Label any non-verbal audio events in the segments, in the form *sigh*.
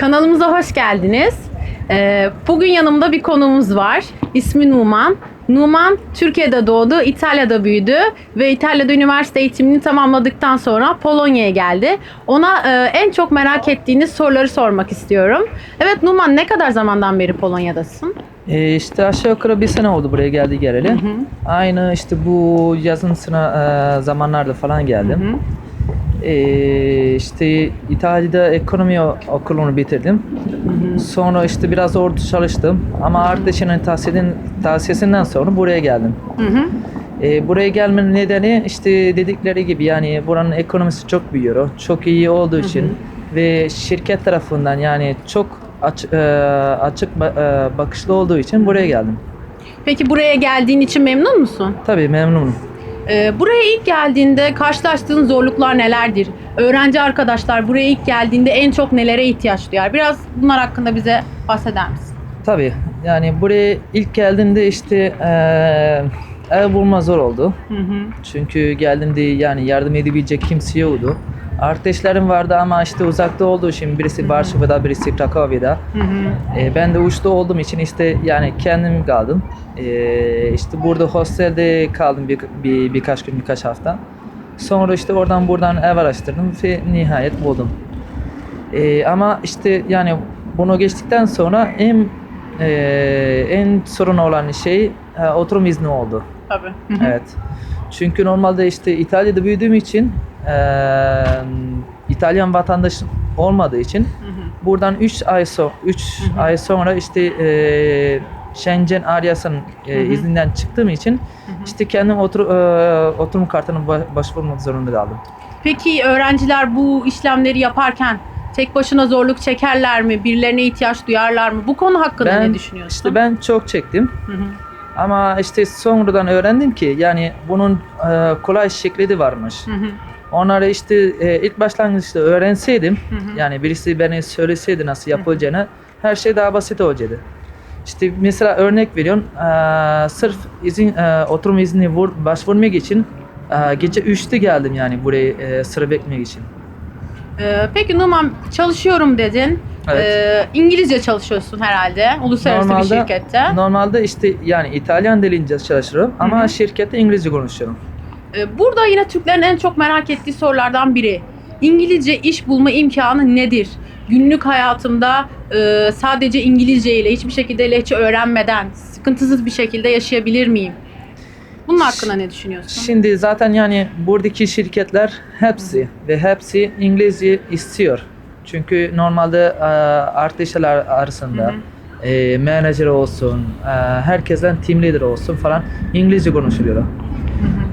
Kanalımıza hoş geldiniz. Ee, bugün yanımda bir konuğumuz var. İsmi Numan. Numan Türkiye'de doğdu, İtalya'da büyüdü ve İtalya'da üniversite eğitimini tamamladıktan sonra Polonya'ya geldi. Ona e, en çok merak ettiğiniz soruları sormak istiyorum. Evet Numan ne kadar zamandan beri Polonya'dasın? E, işte aşağı yukarı bir sene oldu buraya geldi geleli. Aynı işte bu yazın sıra e, zamanlarda falan geldim. E, işte İtalya'da ekonomi okulunu bitirdim. Sonra işte biraz orada çalıştım. Ama arkadaşının tavsiyeden, tavsiyesinden sonra buraya geldim. Hı hı. E, buraya gelmenin nedeni işte dedikleri gibi yani buranın ekonomisi çok büyüyor. Çok iyi olduğu için ve şirket tarafından yani çok aç, e, açık e, bakışlı olduğu için buraya geldim. Peki buraya geldiğin için memnun musun? Tabii memnunum. Ee, buraya ilk geldiğinde karşılaştığın zorluklar nelerdir? Öğrenci arkadaşlar buraya ilk geldiğinde en çok nelere ihtiyaç duyar? Biraz bunlar hakkında bize bahseder misin? Tabii yani buraya ilk geldiğimde işte ev bulma zor oldu. Hı hı. Çünkü geldiğimde yani yardım edebilecek kimse yoktu. Arkadaşlarım vardı ama işte uzakta olduğu için birisi Varşova'da birisi Krakow'da. E, ben de uçta olduğum için işte yani kendim kaldım. E, işte burada hostelde kaldım bir, bir, birkaç gün birkaç hafta. Sonra işte oradan buradan ev araştırdım ve nihayet buldum. E, ama işte yani bunu geçtikten sonra en e, en sorun olan şey e, oturum izni oldu. Tabii. Hı hı. Evet. Çünkü normalde işte İtalya'da büyüdüğüm için e, İtalyan vatandaş olmadığı için Hı hı. buradan 3 ay so 3 hı. ay sonra işte e, Schengen Aryası'nın e, Hı hı. izninden çıktığım için hı. işte kendim otur, e, oturum kartına ba- başvurmak zorunda kaldım. Peki öğrenciler bu işlemleri yaparken tek başına zorluk çekerler mi? Birilerine ihtiyaç duyarlar mı? Bu konu hakkında Ben ne düşünüyorsun? işte ben çok çektim Hı hı. Ama işte sonradan öğrendim ki yani bunun e, kolay şekli de varmış. Hı hı. Onları işte e, ilk başlangıçta öğrenseydim Hı hı. Yani birisi beni söyleseydi nasıl yapılacağını her şey daha basit olacaktı. İşte mesela örnek veriyorum, eee, sırf izin eee, oturum izni vur, başvurmak için eee, gece 3'te geldim yani buraya eee, sıra beklemek için. Ee, peki Numan çalışıyorum dedin. Evet. Ee, İngilizce çalışıyorsun herhalde. Uluslararası bir şirkette. Normalde işte yani İtalyan dilince çalışırım ama Hı hı. şirkette İngilizce konuşuyorum. Ee, Burada yine Türklerin en çok merak ettiği sorulardan biri. İngilizce iş bulma imkanı nedir? Günlük hayatımda e, sadece İngilizce ile hiçbir şekilde lehçe öğrenmeden sıkıntısız bir şekilde yaşayabilir miyim? Bunun hakkında ne düşünüyorsun? Şimdi zaten yani buradaki şirketler hepsi ve hepsi İngilizce istiyor. Çünkü normalde eee, arkadaşlar arasında Hı hı. e, manager olsun, e, herkesten team leader olsun falan İngilizce konuşuluyor.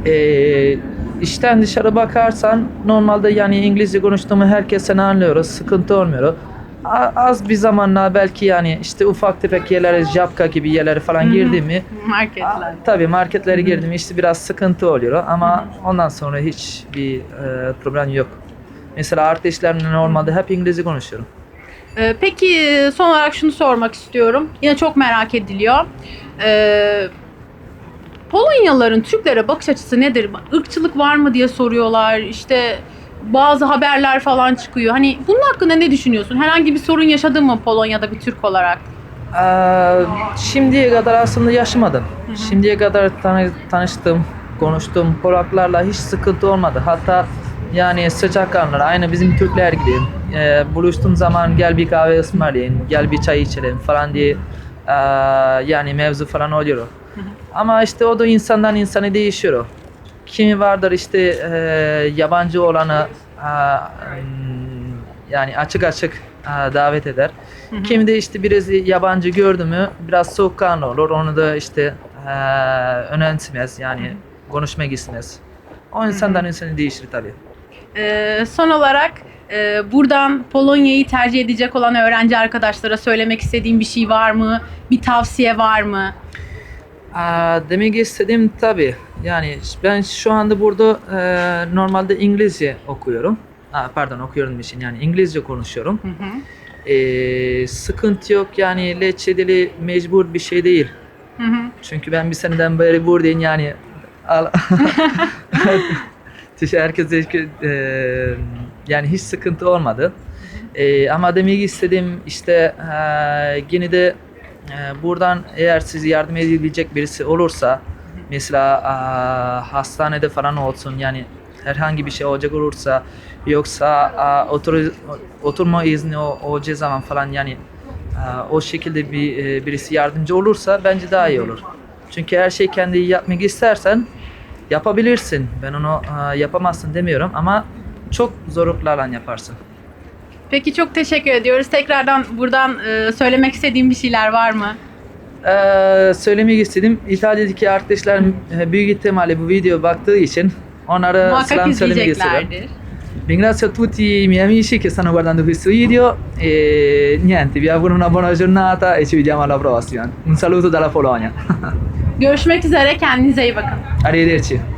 E, işten dışarı bakarsan normalde yani İngilizce konuştuğumu herkesten anlıyoruz, sıkıntı olmuyor. Az bir zamanla belki yani işte ufak tefek yerlere, Japka gibi yerlere falan girdi mi Marketler. tabii marketlere girdim işte biraz sıkıntı oluyor ama ondan sonra hiç bir e, problem yok. Mesela arkadaşlarımla normalde hep İngilizce konuşuyorum. Ee, Peki son olarak şunu sormak istiyorum. Yine çok merak ediliyor. Ee, Polonyalıların Türklere bakış açısı nedir? Irkçılık var mı diye soruyorlar. İşte bazı haberler falan çıkıyor. Hani bunun hakkında ne düşünüyorsun? Herhangi bir sorun yaşadın mı Polonya'da bir Türk olarak? Ee, şimdiye kadar aslında yaşamadım. Şimdiye kadar tanı- tanıştım, konuştum. Polaklarla hiç sıkıntı olmadı. Hatta yani sıcakkanlılar aynı bizim Türkler gibi. Ee, buluştuğum zaman gel bir kahve ısmarlayın, gel bir çay içelim falan diye ee, yani mevzu falan oluyor. Ama işte o da insandan insana değişiyor. Kimi vardır işte ee, yabancı olanı hmm, yani açık açık aa, davet eder. Kimi de işte birisi yabancı gördü mü biraz soğukkanlı olur. Onu da işte eee önemsemez yani konuşmak istemez. O insandan insana değişir tabii. Ee, son olarak e, buradan Polonya'yı tercih edecek olan öğrenci arkadaşlara söylemek istediğin bir şey var mı? Bir tavsiye var mı? Aa, demek istediğim tabii yani ben şu anda burada eee, normalde İngilizce okuyorum. Aa, pardon okuyorum için yani İngilizce konuşuyorum. Hı hı. Eee, sıkıntı yok yani Lecce dili mecbur bir şey değil. Hı hı. Çünkü ben bir seneden beri buradayım yani. *laughs* Herkese e, yani hiç sıkıntı olmadı. E, ama demek istediğim işte e, yine de e, buradan eğer sizi yardım edebilecek birisi olursa mesela e, hastanede falan olsun yani herhangi bir şey olacak olursa yoksa e, otur, oturma izni olacağı zaman falan yani e, o şekilde bir e, birisi yardımcı olursa bence daha iyi olur. Çünkü her şeyi kendi yapmak istersen yapabilirsin. Ben onu e, yapamazsın demiyorum ama çok zorluklarla yaparsın. Peki çok teşekkür ediyoruz. Tekrardan buradan e, söylemek istediğim bir şeyler var mı? Ee, söylemek istedim. İtalya'daki arkadaşlar e, büyük ihtimalle bu video baktığı için onlara Muhakkak selam söylemek istiyorum. Ringrazio tutti i miei amici che stanno guardando questo video e niente, vi auguro una buona giornata e ci vediamo alla prossima. Un saluto dalla Polonia. *laughs* Görüşmek üzere. Kendinize iyi bakın. Arrivederci.